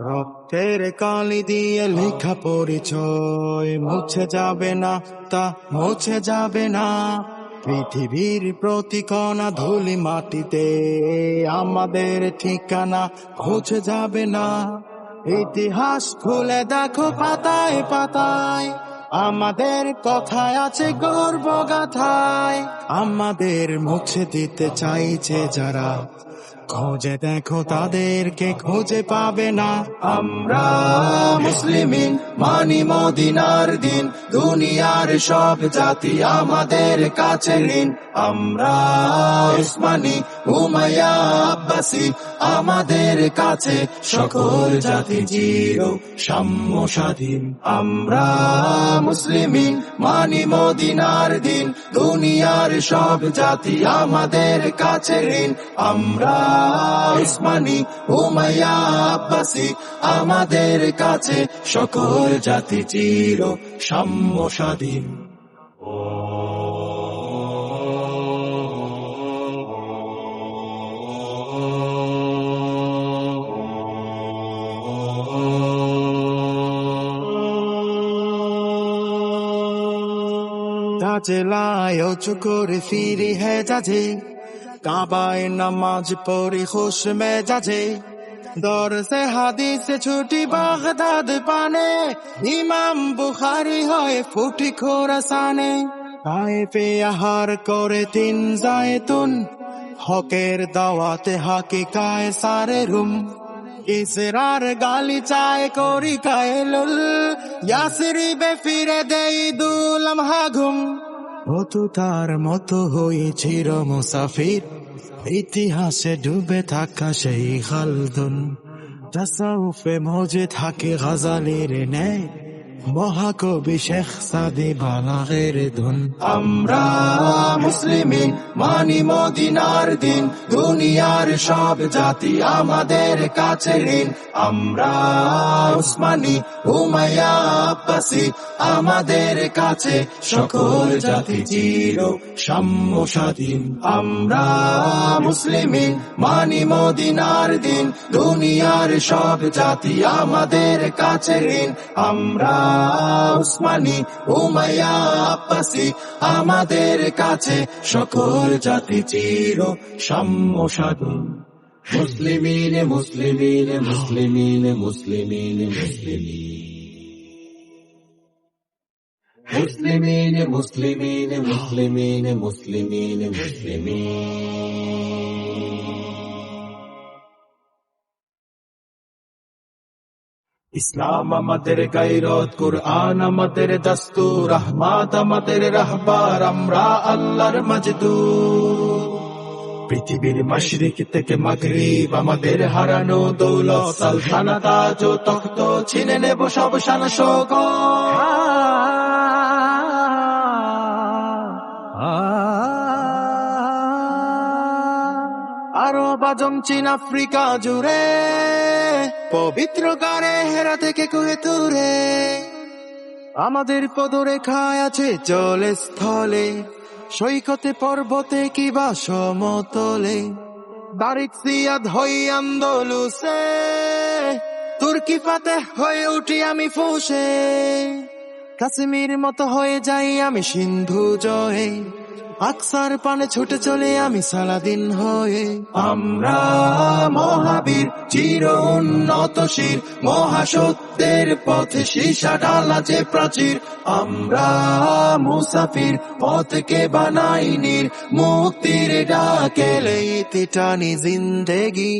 রক্তের কালি দিয়ে লেখা পরিচয় মুছে যাবে না, তা মুছে যাবে না। পৃথিবীর প্রতি কণা ধুলি মাটিতে, আমাদের ঠিকানা মুছে যাবে না। ইতিহাস খুলে দেখো পাতায় পাতায়। আমাদের কথায় আছে গর্ব গাথায় আমাদের মুছে দিতে চাইছে যারা। খোঁজে দেখো তাদেরকে খুঁজে পাবে না। আমরা মুসলিমিন, মানি মদিনার দিন। দুনিয়ার সব জাতি আমাদের কাছে ঋণ। আমরা উসমানি, উমাইয়া, আব্বাসী, আমাদের কাছে সকল জাতি জির সাম্য স্বাধীন। আমরা মুসলিমিন, মানি মদিনার দিন, দুনিয়ার সব জাতি আমাদের কাছে ঋণ। আমরা ইসমানি উমাইয়া আব্বাসি, আমাদের কাছে সকল জাতি চির সাম্য স্বাধীন জেলায় উঁচু করে ফিরি হে যাজে কাবায় নামাজ পড়ি খুশ মেজাজে। দর সে হাদিস ছুটি বাগদাদ পানে। ইমাম বুখারি হয় ফুটি খোরাসানে। পে আহার করে তিন জায়তুন। হকের দাওয়াতে হাকি কায় সারে রুম। ইসরার গালি চায়, করি কায়লুল। ইয়াসরিবে ফিরে দেই দুলম হাঘুম মতো তার মতো হয়েছিল মুসাফির। ইতিহাসে ডুবে থাকা সেই খালদুন। তাসাউফে মজে থাকে, গাজালের ন্যায়। মহাকবি শেখ সাদি বালাগের ধুন। আমরা মুসলিমিন, মানি মদিনার দিন, দুনিয়ার সব জাতি আমাদের কাছে ঋণ। আমরা উসমানি, উমাইয়া আব্বাসী, আমাদের কাছে সকল জাতি চির সাম্য স্বাধীন আমরা মুসলিমিন, মানি মদিনার দিন, দুনিয়ার সব জাতি আমাদের কাছে ঋণ। আমরা উসমানি, উমাইয়া আব্বাসী, আমাদের কাছে সকল জাতি চির সাম্য স্বাধীন মুসলিমিন মুসলিমিন মুসলিমিন মুসলিমিন মুসলিমিন। মুসলিমিন মুসলিমিন মুসলিমিন মুসলিমিন মুসলিমিন। ইসলাম আমাদের গাইরত, কুরআন আমাদের দস্তুর, রহমাত আমাদের রাহবার, আমরা আল্লাহর মজদুর। পৃথিবীর মশরিক থেকে মাগরিব আমাদের হারানো দৌলত সালতানাত আজ তখ্ত ছিনে নেব সব শান আরও বাজম চীন, আফ্রিকা জুড়ে পবিত্র গারে হেরা থেকে কুয়ে তুরে আমাদের পদরেখায় আছে জলে স্থলে সৈকতে, পর্বতে কিবা সমতলে। দারিক সিয়াদ হই আন্দোলুসে, তুর্কি ফাতে হয়ে উঠি আমি ফুসে। কাশ্মীর মতো হয়ে যাই আমি সিন্ধু জয়ে আকসার পানে ছুটে চলে আমি সালাদিন হয়ে। আমরা মহাবীর, চির উন্নত শির, মহাসত্যের পথে সীসা ডালা প্রাচীর। আমরা মুসাফির, পথকে বানাই নীর, মুক্তির ডাকেলে টানি জিন্দেগি।